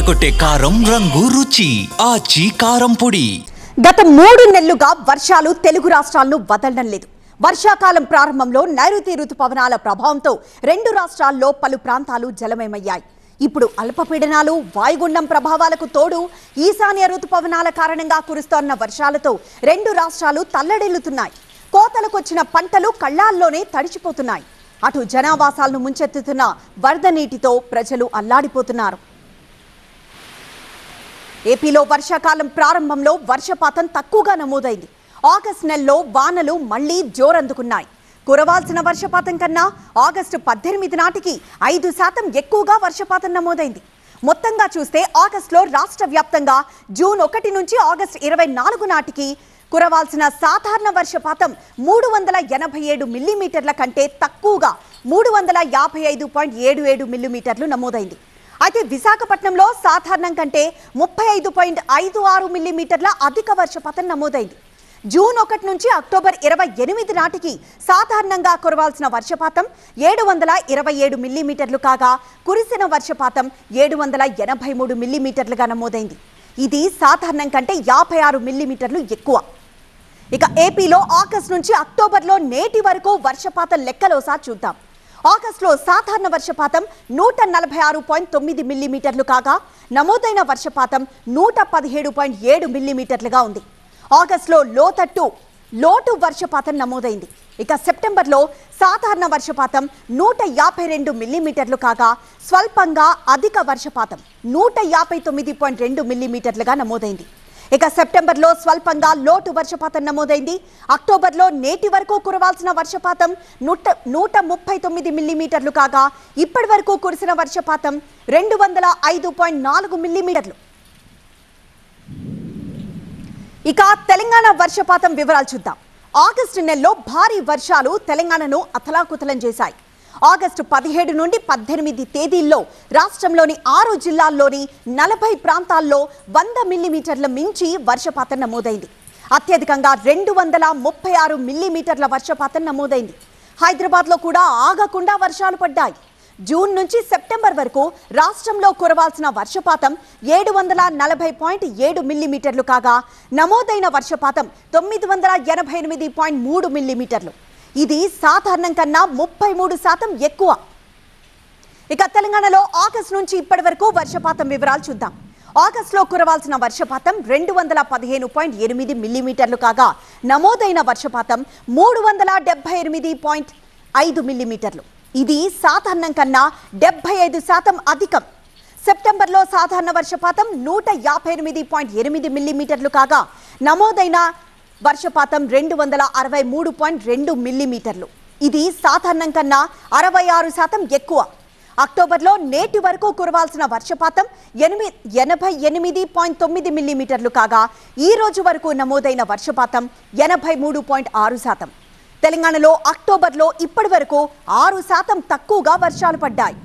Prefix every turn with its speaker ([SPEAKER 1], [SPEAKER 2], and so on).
[SPEAKER 1] అదరగొట్టే కారం రంగు రుచి ఆచి కారం పొడి.
[SPEAKER 2] గత మూడు నెలలుగా వర్షాలు తెలుగు రాష్ట్రాలను వదలడం లేదు. వర్షాకాలం ప్రారంభంలో నైరుతి రుతుపవనాల ప్రభావంతో రెండు రాష్ట్రాల్లో పలు ప్రాంతాలు జలమయమయ్యాయి. ఇప్పుడు అల్పపీడనాలు వాయుగుండం ప్రభావాలకు తోడు ఈశాన్య రుతుపవనాల కారణంగా కురుస్తోన్న వర్షాలతో రెండు రాష్ట్రాలు తల్లడిల్లుతున్నాయి. కోతలకొచ్చిన పంటలు కళ్ళాల్లోనే తడిచిపోతున్నాయి. అటు జనావాసాలను ముంచెత్తుతున్న వరద నీటితో ప్రజలు అల్లాడిపోతున్నారు. ఏపీలో వర్షాకాలం ప్రారంభంలో వర్షపాతం తక్కువగా నమోదైంది. ఆగస్టు నెలలో వానలు మళ్ళీ జోరందుకున్నాయి. కురవాల్సిన వర్షపాతం కన్నా ఆగస్టు పద్దెనిమిది నాటికి ఐదు శాతం ఎక్కువగా వర్షపాతం నమోదైంది. మొత్తంగా చూస్తే ఆగస్టులో రాష్ట్ర వ్యాప్తంగా జూన్ ఒకటి నుంచి ఆగస్టు ఇరవై నాలుగు నాటికి కురవాల్సిన సాధారణ వర్షపాతం మూడు వందల ఎనభై ఏడు మిల్లీమీటర్ల కంటే తక్కువగా మూడు వందల యాభై ఐదు పాయింట్ ఏడు ఏడు మిల్లీమీటర్లు నమోదైంది. అయితే విశాఖపట్నంలో సాధారణం కంటే ముప్పై ఐదు పాయింట్ ఐదు ఆరు మిల్లీమీటర్ల అధిక వర్షపాతం నమోదైంది. జూన్ ఒకటి నుంచి అక్టోబర్ ఇరవై ఎనిమిది నాటికి సాధారణంగా కురవాల్సిన వర్షపాతం ఏడు వందల ఇరవై ఏడు మిల్లీమీటర్లు కాగా కురిసిన వర్షపాతం ఏడు వందల ఎనభై మూడు మిల్లీమీటర్లుగా నమోదైంది. ఇది సాధారణం కంటే యాభై ఆరు మిల్లీమీటర్లు ఎక్కువ. ఇక ఏపీలో ఆగస్టు నుంచి అక్టోబర్లో నేటి వరకు వర్షపాతం లెక్కలోసారి చూద్దాం. ఆగస్టులో సాధారణ వర్షపాతం నూట నలభై ఆరు పాయింట్ తొమ్మిది మిల్లీమీటర్లు కాగా నమోదైన వర్షపాతం నూట పదిహేడు పాయింట్ ఏడు మిల్లీమీటర్లుగా ఉంది. ఆగస్టులో లోతట్టు లోటు వర్షపాతం నమోదైంది. ఇక సెప్టెంబర్లో సాధారణ వర్షపాతం నూట యాభై రెండు మిల్లీమీటర్లు కాగా స్వల్పంగా అధిక వర్షపాతం నూట యాభై తొమ్మిది పాయింట్ రెండు మిల్లీమీటర్లుగా నమోదైంది. ఇక సెప్టెంబర్లో స్వల్పంగా లోటు వర్షపాతం నమోదైంది. అక్టోబర్లో నేటి వరకు కురవాల్సిన వర్షపాతం నూట నూట ముప్పై తొమ్మిది మిల్లీమీటర్లు కాగా ఇప్పటి వరకు కురిసిన వర్షపాతం రెండు వందల ఐదు పాయింట్ నాలుగు మిల్లీమీటర్లు. ఇక తెలంగాణ వర్షపాతం వివరాలు చూద్దాం. ఆగస్టు నెలలో భారీ వర్షాలు తెలంగాణను అతలాకుతలం చేశాయి. ఆగస్టు పదిహేడు నుండి పద్దెనిమిది తేదీల్లో రాష్ట్రంలోని ఆరు జిల్లాల్లోని నలభై ప్రాంతాల్లో వంద మిల్లీమీటర్ల మించి వర్షపాతం నమోదైంది. అత్యధికంగా రెండు వందల ముప్పై ఆరు మిల్లీమీటర్ల వర్షపాతం నమోదైంది. హైదరాబాద్లో కూడా ఆగకుండా వర్షాలు పడ్డాయి. జూన్ నుంచి సెప్టెంబర్ వరకు రాష్ట్రంలో కురవాల్సిన వర్షపాతం ఏడు వందల నలభై పాయింట్ ఏడు మిల్లీమీటర్లు కాగా నమోదైన వర్షపాతం తొమ్మిది వందల ఎనభై ఎనిమిది పాయింట్ మూడు మిల్లీమీటర్లు. ఇది సాధారణం కన్నా ముప్పై మూడు శాతం ఎక్కువ. ఇక తెలంగాణలో ఆగస్టు నుంచి ఇప్పటి వరకు వర్షపాతం వివరాలు చూద్దాం. ఆగస్టులో కురవాల్సిన వర్షపాతం రెండు వందల పదిహేను పాయింట్ ఎనిమిది మిల్లీమీటర్లు కాగా నమోదైన వర్షపాతం మూడు వందల డెబ్బై ఎనిమిది పాయింట్ ఐదు మిల్లీమీటర్లు. ఇది సాధారణం కన్నా డెబ్బై ఐదు శాతం అధికం. సెప్టెంబర్లో సాధారణ వర్షపాతం నూట యాభై ఎనిమిది పాయింట్ ఎనిమిది మిల్లీమీటర్లు కాగా నమోదైన వర్షపాతం రెండు వందల అరవై మూడు పాయింట్ రెండు మిల్లీమీటర్లు. ఇది సాధారణం కన్నా అరవై ఆరు శాతం ఎక్కువ. అక్టోబర్లో నేటి వరకు కురవాల్సిన వర్షపాతం ఎనిమిది ఎనభై ఎనిమిది పాయింట్ తొమ్మిది మిల్లీమీటర్లు కాగా ఈ రోజు వరకు నమోదైన వర్షపాతం ఎనభై మూడు పాయింట్ ఆరు శాతం. తెలంగాణలో అక్టోబర్లో ఇప్పటి వరకు ఆరు శాతం తక్కువగా వర్షాలు పడ్డాయి.